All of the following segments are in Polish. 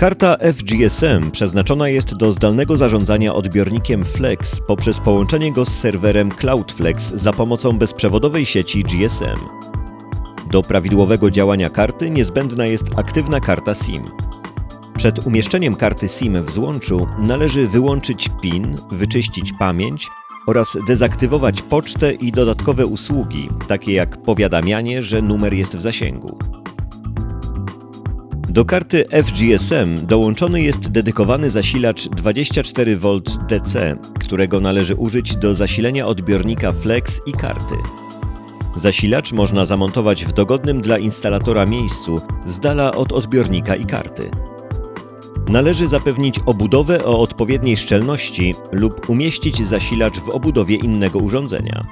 Karta FGSM przeznaczona jest do zdalnego zarządzania odbiornikiem Flex poprzez połączenie go z serwerem CloudFlex za pomocą bezprzewodowej sieci GSM. Do prawidłowego działania karty niezbędna jest aktywna karta SIM. Przed umieszczeniem karty SIM w złączu należy wyłączyć PIN, wyczyścić pamięć oraz dezaktywować pocztę i dodatkowe usługi, takie jak powiadamianie, że numer jest w zasięgu. Do karty FGSM dołączony jest dedykowany zasilacz 24V DC, którego należy użyć do zasilenia odbiornika Flex i karty. Zasilacz można zamontować w dogodnym dla instalatora miejscu, z dala od odbiornika i karty. Należy zapewnić obudowę o odpowiedniej szczelności lub umieścić zasilacz w obudowie innego urządzenia.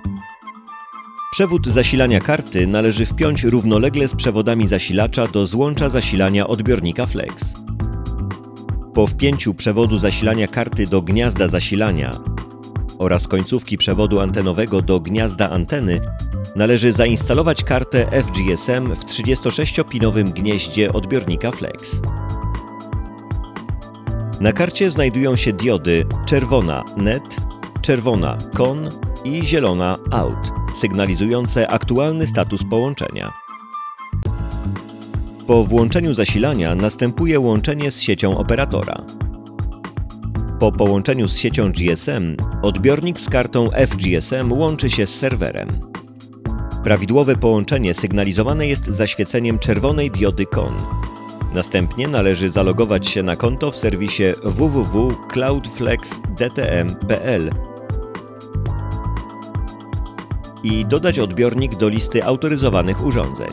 Przewód zasilania karty należy wpiąć równolegle z przewodami zasilacza do złącza zasilania odbiornika Flex. Po wpięciu przewodu zasilania karty do gniazda zasilania oraz końcówki przewodu antenowego do gniazda anteny należy zainstalować kartę FGSM w 36-pinowym gnieździe odbiornika Flex. Na karcie znajdują się diody czerwona NET, czerwona CON i zielona OUT, sygnalizujące aktualny status połączenia. Po włączeniu zasilania następuje łączenie z siecią operatora. Po połączeniu z siecią GSM odbiornik z kartą FGSM łączy się z serwerem. Prawidłowe połączenie sygnalizowane jest zaświeceniem czerwonej diody CON. Następnie należy zalogować się na konto w serwisie www.cloudflexdtm.pl i dodać odbiornik do listy autoryzowanych urządzeń.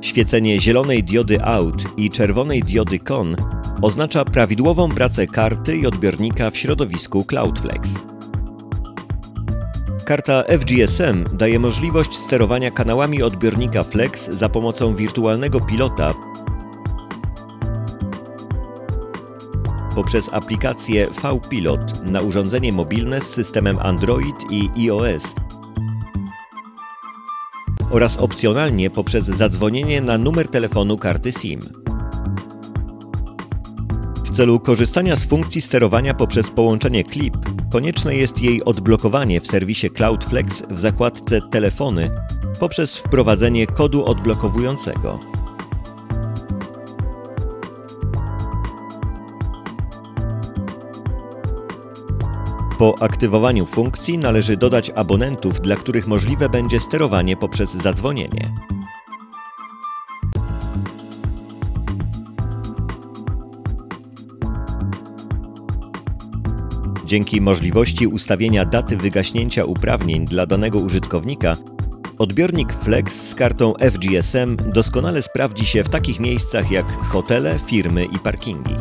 Świecenie zielonej diody OUT i czerwonej diody CON oznacza prawidłową pracę karty i odbiornika w środowisku CloudFlex. Karta FGSM daje możliwość sterowania kanałami odbiornika Flex za pomocą wirtualnego pilota poprzez aplikację V-Pilot na urządzenie mobilne z systemem Android i iOS oraz opcjonalnie poprzez zadzwonienie na numer telefonu karty SIM. W celu korzystania z funkcji sterowania poprzez połączenie klip, konieczne jest jej odblokowanie w serwisie CloudFlex w zakładce Telefony poprzez wprowadzenie kodu odblokowującego. Po aktywowaniu funkcji należy dodać abonentów, dla których możliwe będzie sterowanie poprzez zadzwonienie. Dzięki możliwości ustawienia daty wygaśnięcia uprawnień dla danego użytkownika, odbiornik Flex z kartą FGSM doskonale sprawdzi się w takich miejscach jak hotele, firmy i parkingi.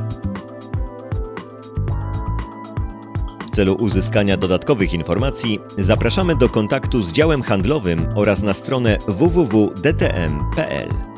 Celu uzyskania dodatkowych informacji zapraszamy do kontaktu z działem handlowym oraz na stronę www.dtm.pl.